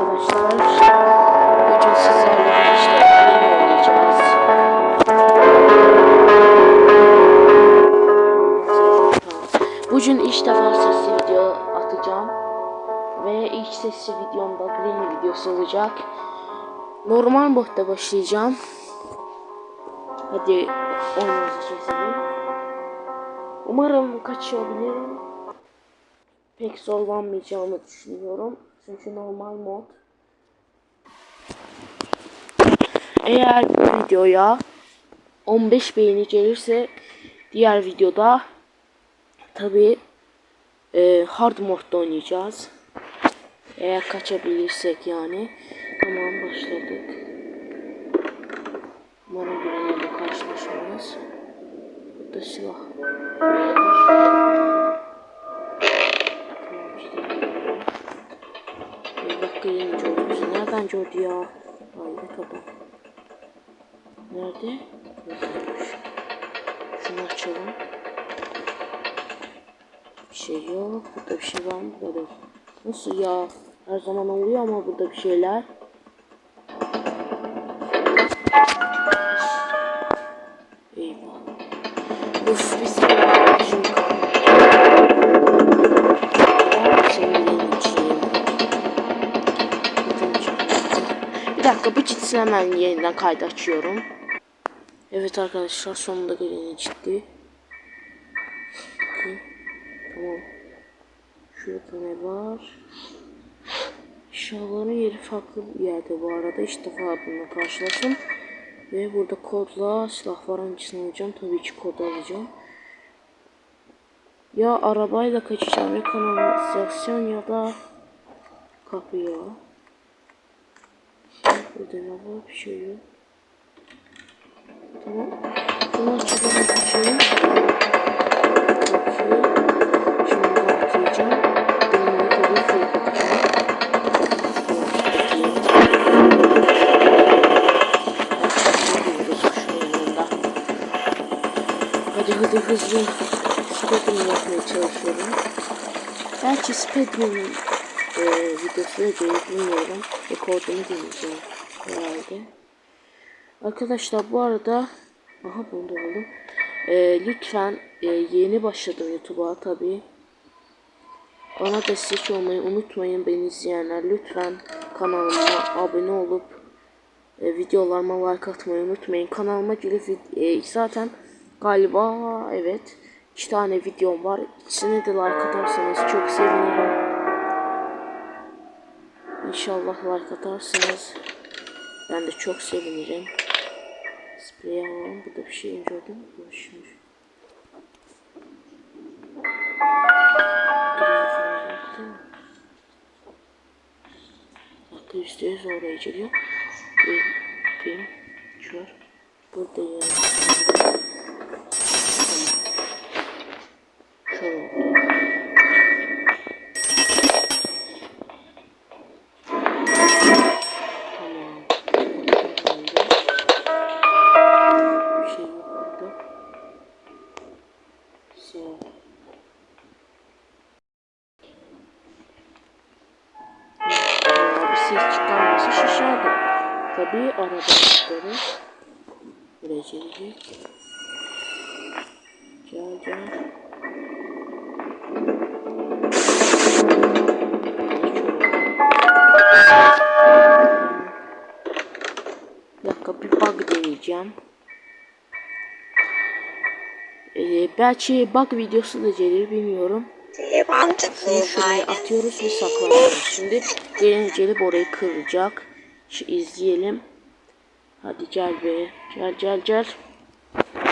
Bugün sizlerle işte ilk defa sesli video atacağım. Ve ilk sesli videomda Green videosu olacak. Normal modda başlayacağım. Hadi oyunumuzu keselim. Umarım kaçabilirim. Pek zorlanmayacağımı düşünüyorum. Çünkü normal mod. Eğer bu videoya 15 beğeni gelirse diğer videoda tabi e, hard modda oynayacağız. Eğer kaçabilirsek yani. Tamam başladık. Umarım bir karşılaşmayız. Burada silah. Tamam işte. Gördü bizi. Nereden gördü ya? Hayret adam. Nerede? Buradaymış. Şunu açalım. Bir şey yok. Burada bir şey var mı? Burada. Nasıl ya? Her zaman oluyor ama burada bir şeyler. Hemen yeniden kaydı açıyorum. Evet arkadaşlar sonunda geleni çıktı. Tamam. Şurada ne var? Eşyaların yeri farklı bir yerde bu arada. İlk defa bununla karşılaştım. Ve burada kodla silah var hangisini alacağım? Tabii ki kod alacağım. Ya arabayla kaçacağım ya kanalizasyon ya da kapıya. Burada ne var? Bir şey yok. Tamam. Bunu açalım kaçayım. Okey. Şimdi de atlayacağım. Deneyimi tabii fake atacağım. Hadi hadi hızlı speedrun yapmaya çalışıyorum. Belki speedrun'un e, videosu da gelir bilmiyorum. Rekordunu deneyeceğim herhalde. Arkadaşlar bu arada aha bunu da buldum. E, lütfen e, yeni başladım YouTube'a tabi. Bana destek olmayı unutmayın beni izleyenler. Lütfen kanalıma abone olup e, videolarıma like atmayı unutmayın. Kanalıma gelip e, zaten galiba evet iki tane videom var. İkisine de like atarsanız çok sevinirim. İnşallah like atarsınız. Ben de çok sevinirim. Sprey alalım. Burada bir şey gördüm. Boşmuş. Hatta yüzde yüz oraya geliyor. Bir, bir, kör. Burada yani. Deneyeceğim. Ee, belki bug videosu da gelir bilmiyorum. Bunu şuraya atıyoruz ve saklanıyoruz. Şimdi gelin gelip orayı kıracak. Şu izleyelim. Hadi gel be. Gel gel gel.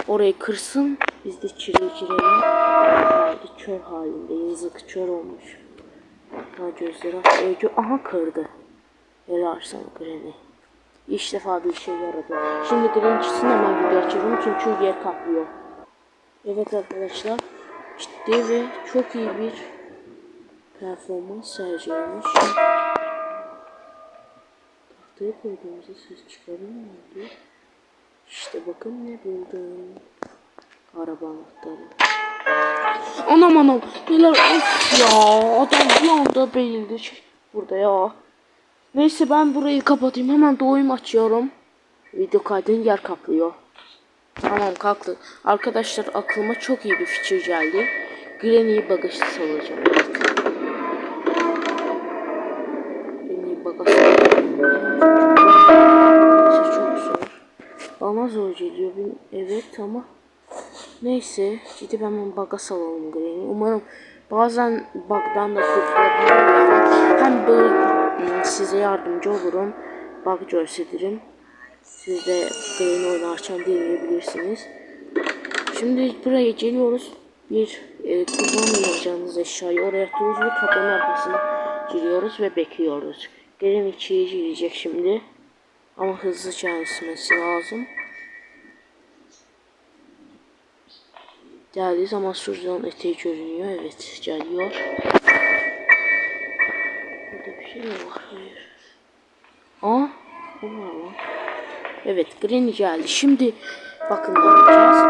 Orayı kırsın. Biz de içeri girelim. Hadi kör halinde. Yazık kör olmuş. Ha gözleri öldü. Aha kırdı. Helal sana Granny. İlk defa bir şey yaradı. Şimdi Granny çıksın hemen video açıyorum çünkü yer kaplıyor. Evet arkadaşlar. Ciddi ve çok iyi bir performans sergilemiş. Tahtaya koyduğumuzda ses çıkarıyor muydu? İşte bakın ne buldum. Araba anahtarı. Anam anam. Neler of ya. Adam bir anda belirdi. Burada ya. Neyse ben burayı kapatayım. Hemen doğum açıyorum. Video kaydını yer kaplıyor. Tamam kalktı. Arkadaşlar aklıma çok iyi bir fikir geldi. Granny'yi bagajı salacağım. Granny'yi salacağım. çok zor. Bana zor geliyor. Evet ama neyse gidip hemen baga salalım Granny. Umarım bazen bug'dan da kurtulabilirim. Hem böyle size yardımcı olurum. Bug gösteririm. Siz de Granny oynarken deneyebilirsiniz. Şimdi buraya geliyoruz. Bir e, kullanmayacağınız eşyayı oraya atıyoruz ve kapının arkasına giriyoruz ve bekliyoruz. Gelen içiye girecek şimdi. Ama hızlı çalışması lazım. Geldiği zaman Surcan eteği görünüyor. Evet geliyor. Var? Hayır. Aa. Evet Granny geldi. Şimdi bakın ne yapacağız.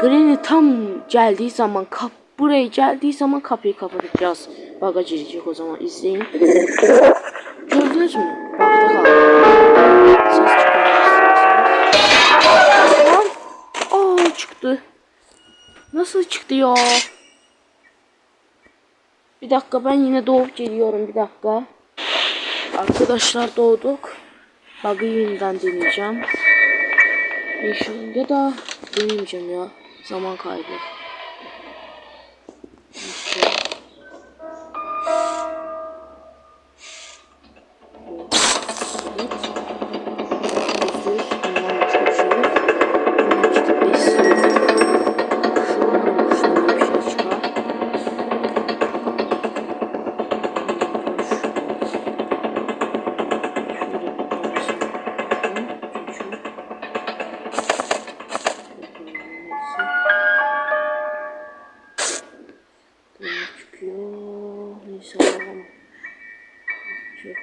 Granny tam geldiği zaman kap buraya geldiği zaman kapıyı kapatacağız. Baga girecek o zaman izleyin. Gördünüz mü? Aa çıktı. Nasıl çıktı ya? Bir dakika ben yine doğup geliyorum bir dakika. Arkadaşlar doğduk. Bug'ı yeniden deneyeceğim. Ya da denemeyeceğim ya. Zaman kaybı. Çıkıyor? Neyse alalım. Çok.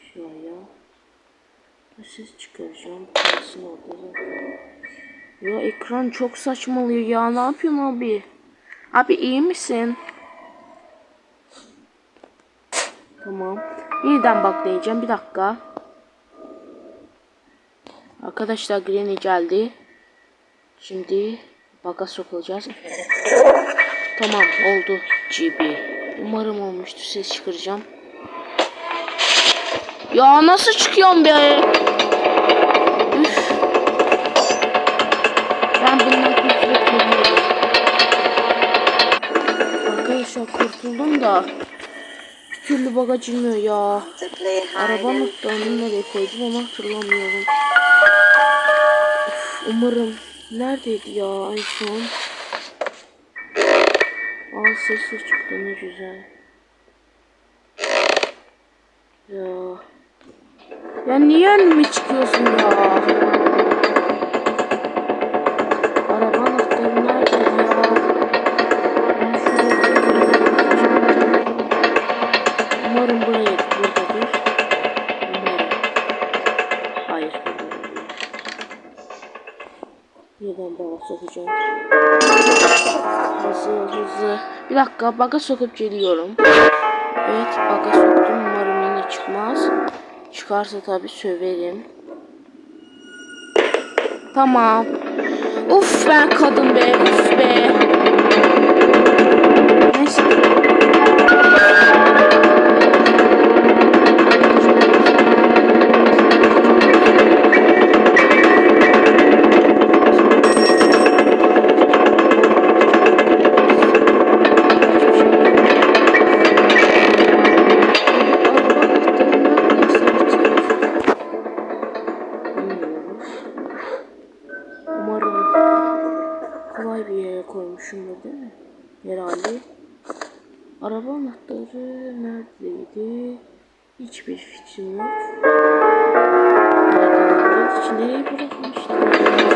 Şuraya. Ses çıkaracağım. Parasını orada zaten. Ya ekran çok saçmalıyor ya. Ne yapıyorsun abi? Abi iyi misin? Tamam. Yeniden bak diyeceğim. Bir dakika. Arkadaşlar Granny geldi. Şimdi baga sokulacağız. Tamam oldu GB. Umarım olmuştur. Ses çıkaracağım. Ya nasıl çıkıyorum be? Üf. Ben bundan kurtulup. Arkadaşlar kurtuldum da bir türlü baga girmiyor ya. Araba noktanını nereye koydum onu hatırlamıyorum. Umarım neredeydi ya en son? Aa sesi çıktı ne güzel. Ya. Ya niye önüme çıkıyorsun ya? Araba anahtarı ya? Ben şuraya buraya buradadır. Umarım. Hayır burada değil. Yeniden baga sokacağım. Hızlı hızlı. Bir dakika baga sokup geliyorum. Evet baga soktum. Umarım yine çıkmaz. Çıkarsa tabi söverim. Tamam. Uf ben kadın be. Uf be. Neyse. Herhalde. Araba anahtarı neredeydi? Hiçbir fikrim yok. Nerede? İçine bırakmıştım.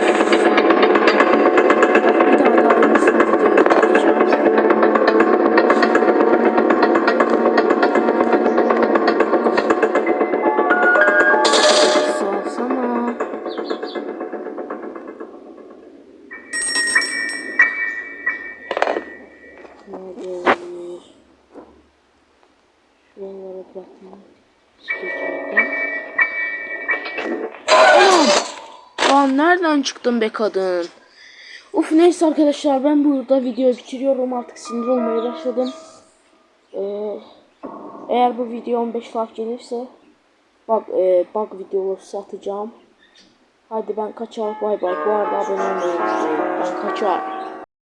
Lan nereden çıktın be kadın? Uf neyse arkadaşlar ben burada videoyu bitiriyorum artık sinir olmaya başladım. Ee, eğer bu video 15 like gelirse bak e, bug videosu atacağım. Hadi ben kaçar bay bay. Bu arada abone olmayı unutmayın. Ben kaçar.